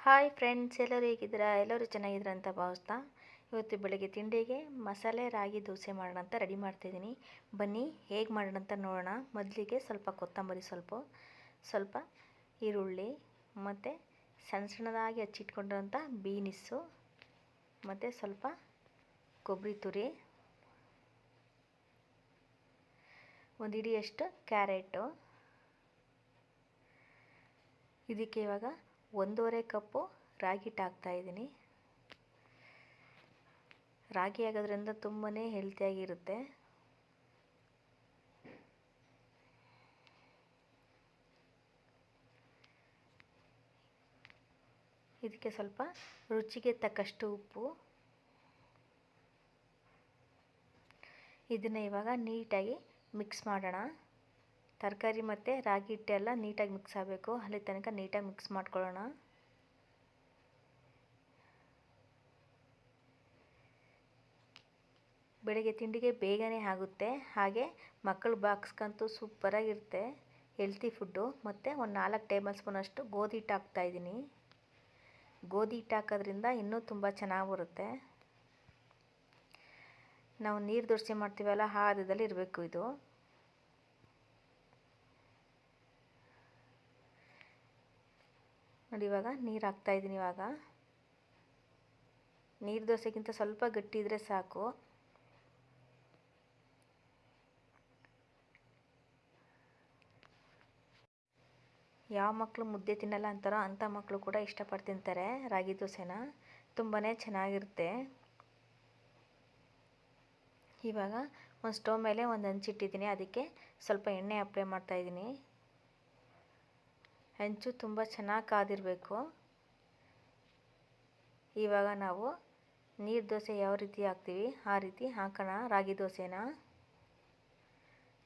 Hi friends, ಎಲ್ಲರೂ ಹೇಗಿದ್ದೀರಾ? ಎಲ್ಲರೂ ಚೆನ್ನಾಗಿದ್ದೀರಾ ಅಂತ ಭಾವಿಸ್ತಾ ಇವತ್ತು ಬೆಳಗ್ಗೆ ತಿಂಡಿಗೆ ಮಸಾಲೆ, ರಾಗಿ, ದೋಸೆ ಮಾಡೋಣ ಅಂತ ರೆಡಿ ಮಾಡ್ತಿದ್ದೀನಿ ಬನ್ನಿ, ಹೇಗೆ ಮಾಡೋಣ ಅಂತ ನೋಡೋಣ. ಮೊದಲಿಗೆ ಸ್ವಲ್ಪ ಕೊತ್ತಂಬರಿ ಸ್ವಲ್ಪ ಸ್ವಲ್ಪ ಈರುಳ್ಳಿ ಮತ್ತು ಸಣ್ಣ ಸಣ್ಣದಾಗಿ ಹಚ್ಚಿಟ್ಕೊಂಡಿರೋಂಥ ಬೀನಿಸ್ಸು ಮತ್ತು ಸ್ವಲ್ಪ ಕೊಬ್ಬರಿ ತುರಿ, ಒಂದು ಇಡಿಯಷ್ಟು ಕ್ಯಾರೆಟು. ಇದಕ್ಕೆ ಇವಾಗ ಒಂದೂವರೆ ಕಪ್ಪು ರಾಗಿ ಹಿಟ್ಟು ಹಾಕ್ತಾಯಿದ್ದೀನಿ ರಾಗಿ ಆಗೋದ್ರಿಂದ ತುಂಬಾ ಹೆಲ್ತಿಯಾಗಿರುತ್ತೆ ಇದಕ್ಕೆ ಸ್ವಲ್ಪ ರುಚಿಗೆ ತಕ್ಕಷ್ಟು ಉಪ್ಪು. ಇದನ್ನು ಇವಾಗ ನೀಟಾಗಿ ಮಿಕ್ಸ್ ಮಾಡೋಣ. ತರಕಾರಿ ಮತ್ತು ರಾಗಿ ಹಿಟ್ಟೆಲ್ಲ ನೀಟಾಗಿ ಮಿಕ್ಸ್ ಆಗಬೇಕು. ಅಲ್ಲಿ ತನಕ ನೀಟಾಗಿ ಮಿಕ್ಸ್ ಮಾಡ್ಕೊಳ್ಳೋಣ. ಬೆಳಗ್ಗೆ ತಿಂಡಿಗೆ ಬೇಗನೆ ಆಗುತ್ತೆ. ಹಾಗೆ ಮಕ್ಕಳ ಬಾಕ್ಸ್ಗಂತೂ ಸೂಪರಾಗಿರುತ್ತೆ ಹೆಲ್ತಿ ಫುಡ್ಡು ಮತ್ತು ಒಂದು ನಾಲ್ಕು ಟೇಬಲ್ ಸ್ಪೂನಷ್ಟು ಗೋಧಿ ಹಿಟ್ಟು ಹಾಕ್ತಾಯಿದ್ದೀನಿ ಗೋಧಿ ಹಿಟ್ಟು ಹಾಕೋದ್ರಿಂದ ಇನ್ನೂ ತುಂಬ ಚೆನ್ನಾಗಿ ಬರುತ್ತೆ. ನಾವು ನೀರು ದೋಸೆ ಮಾಡ್ತೀವಲ್ಲ, ಆ ಹದದಲ್ಲಿ ಇರಬೇಕು ಇದು. ನೋಡಿ ಇವಾಗ ನೀರು ಹಾಕ್ತಾಯಿದ್ದೀನಿ ಇವಾಗ. ನೀರು ದೋಸೆಗಿಂತ ಸ್ವಲ್ಪ ಗಟ್ಟಿ ಇದ್ದರೆ ಸಾಕು. ಯಾವ ಮಕ್ಕಳು ಮುದ್ದೆ ತಿನ್ನಲ್ಲ ಅಂತಾರೋ ಅಂಥ ಮಕ್ಕಳು ಕೂಡ ಇಷ್ಟಪಟ್ಟು ತಿಂತಾರೆ ರಾಗಿ ದೋಸೆನ. ತುಂಬಾ ಚೆನ್ನಾಗಿರುತ್ತೆ. ಇವಾಗ ಒಂದು ಸ್ಟವ್ ಮೇಲೆ ಒಂದು ಹಂಚಿಟ್ಟಿದ್ದೀನಿ ಅದಕ್ಕೆ ಸ್ವಲ್ಪ ಎಣ್ಣೆ ಅಪ್ಲೈ ಮಾಡ್ತಾಯಿದ್ದೀನಿ ಹೆಂಚು ತುಂಬ ಚೆನ್ನಾಗಿ ಕಾದಿರಬೇಕು ಇವಾಗ ನಾವು ನೀರು ದೋಸೆ ಯಾವ ರೀತಿ ಹಾಕ್ತೀವಿ, ಆ ರೀತಿ ಹಾಕೋಣ. ರಾಗಿ ದೋಸೆನ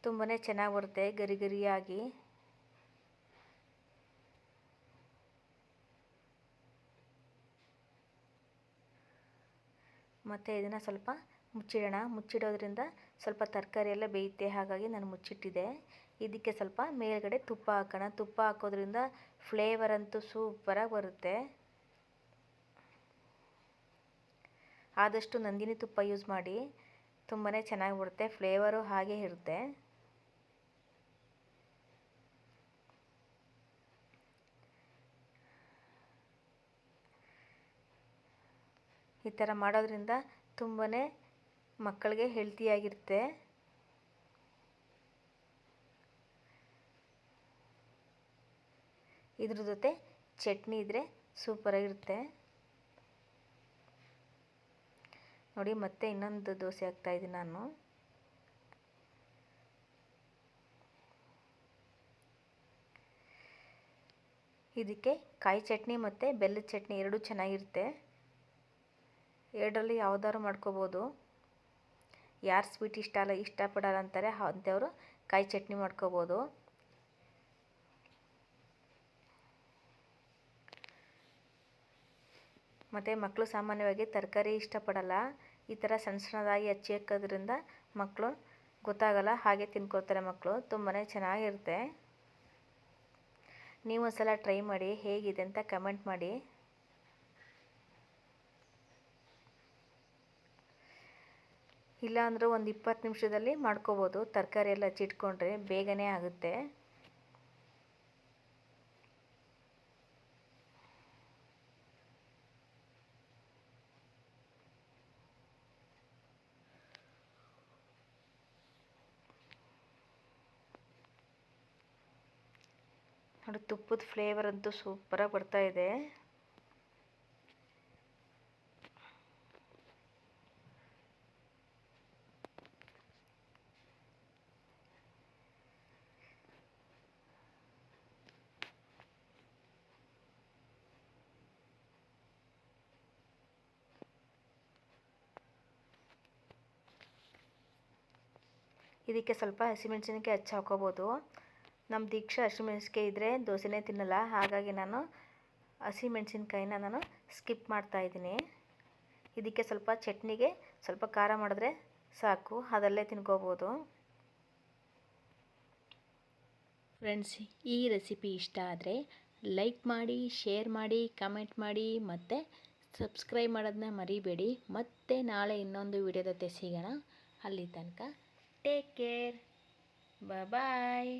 ತುಂಬಾ ಚೆನ್ನಾಗಿ ಬರುತ್ತೆ, ಗರಿ ಗರಿಯಾಗಿ. ಮತ್ತು ಇದನ್ನು ಸ್ವಲ್ಪ ಮುಚ್ಚಿಡೋಣ. ಮುಚ್ಚಿಡೋದ್ರಿಂದ ಸ್ವಲ್ಪ ತರಕಾರಿ ಎಲ್ಲ ಬೇಯುತ್ತೆ, ಹಾಗಾಗಿ ನಾನು ಮುಚ್ಚಿಟ್ಟಿದ್ದೆ. ಇದಕ್ಕೆ ಸ್ವಲ್ಪ ಮೇಲ್ಗಡೆ ತುಪ್ಪ ಹಾಕೋಣ. ತುಪ್ಪ ಹಾಕೋದ್ರಿಂದ ಫ್ಲೇವರ್ ಅಂತೂ ಸೂಪರಾಗಿ ಬರುತ್ತೆ. ಆದಷ್ಟು ನಂದಿನಿ ತುಪ್ಪ ಯೂಸ್ ಮಾಡಿ ತುಂಬಾ ಚೆನ್ನಾಗಿ ಬರುತ್ತೆ. ಫ್ಲೇವರು ಹಾಗೆ ಇರುತ್ತೆ. ಈ ಥರ ಮಾಡೋದ್ರಿಂದ ತುಂಬಾ ಮಕ್ಕಳಿಗೆ ಹೆಲ್ತಿಯಾಗಿರುತ್ತೆ ಇದ್ರ ಜೊತೆ ಚಟ್ನಿ ಇದ್ದರೆ ಸೂಪರಾಗಿರುತ್ತೆ ನೋಡಿ, ಮತ್ತೆ ಇನ್ನೊಂದು ದೋಸೆ ಹಾಕ್ತಾಯಿದ್ದೀನಿ ನಾನು. ಇದಕ್ಕೆ ಕಾಯಿ ಚಟ್ನಿ ಮತ್ತು ಬೆಲ್ಲದ ಚಟ್ನಿ ಎರಡೂ ಚೆನ್ನಾಗಿರುತ್ತೆ. ಎರಡರಲ್ಲಿ ಯಾವ್ದಾದ್ರು ಮಾಡ್ಕೋಬೋದು. ಯಾರು ಸ್ವೀಟ್ ಇಷ್ಟ ಅಲ್ಲ, ಇಷ್ಟಪಡಲ್ಲ ಅಂತಾರೆ, ಅಂಥವರು ಕಾಯಿ ಚಟ್ನಿ ಮಾಡ್ಕೋಬೋದು. ಮತ್ತು ಮಕ್ಕಳು ಸಾಮಾನ್ಯವಾಗಿ ತರಕಾರಿ ಇಷ್ಟಪಡಲ್ಲ. ಈ ಥರ ಸಣ್ಣ ಸಣ್ಣದಾಗಿ ಹಚ್ಚಿ ಹಾಕೋದ್ರಿಂದ ಮಕ್ಕಳು ಗೊತ್ತಾಗಲ್ಲ, ಹಾಗೆ ತಿನ್ಕೋತಾರೆ ಮಕ್ಕಳು ತುಂಬಾ ಚೆನ್ನಾಗಿರುತ್ತೆ. ನೀವು ಒಂದ್ಸಲ ಟ್ರೈ ಮಾಡಿ, ಹೇಗಿದೆ ಅಂತ ಕಮೆಂಟ್ ಮಾಡಿ. ಇಲ್ಲ ಅಂದರೂ ಒಂದು ಇಪ್ಪತ್ತು ನಿಮಿಷದಲ್ಲಿ ಮಾಡ್ಕೋಬೋದು. ತರಕಾರಿ ಎಲ್ಲ ಹಚ್ಚಿಟ್ಕೊಂಡ್ರೆ ಬೇಗನೆ ಆಗುತ್ತೆ. ನೋಡಿ ತುಪ್ಪದ ಫ್ಲೇವರ್ ಅಂತೂ ಸೂಪರಾಗಿ ಬರ್ತಾ ಇದೆ. ಇದಕ್ಕೆ ಸ್ವಲ್ಪ ಹಸಿಮೆಣಸಿನಕಾಯಿ ಹಚ್ಚಿ ಹಾಕೋಬೋದು. ನಮ್ಮ ದೀಕ್ಷಾ ಹಸಿಮೆಣಸಿನ್ಕಾಯಿ ಇದ್ದರೆ ದೋಸೆನೇ ತಿನ್ನಲ್ಲ. ಹಾಗಾಗಿ ನಾನು ಹಸಿಮೆಣಸಿನ್ಕಾಯಿನ ನಾನು ಸ್ಕಿಪ್ ಮಾಡ್ತಾಯಿದ್ದೀನಿ ಇದಕ್ಕೆ ಸ್ವಲ್ಪ ಚಟ್ನಿಗೆ ಸ್ವಲ್ಪ ಖಾರ ಮಾಡಿದ್ರೆ ಸಾಕು. ಅದಲ್ಲೇ ತಿನ್ಕೋಬೋದು. ಫ್ರೆಂಡ್ಸ್ ಈ ರೆಸಿಪಿ ಇಷ್ಟ ಆದರೆ ಲೈಕ್ ಮಾಡಿ ಶೇರ್ ಮಾಡಿ ಕಮೆಂಟ್ ಮಾಡಿ, ಮತ್ತು ಸಬ್ಸ್ಕ್ರೈಬ್ ಮಾಡೋದನ್ನ ಮರಿಬೇಡಿ. ಮತ್ತೆ ನಾಳೆ ಇನ್ನೊಂದು ವಿಡಿಯೋ ಜೊತೆ ಸಿಗೋಣ. ಅಲ್ಲಿ ತನಕ ಟೇಕ್ ಕೇರ್ ಬಾಯ್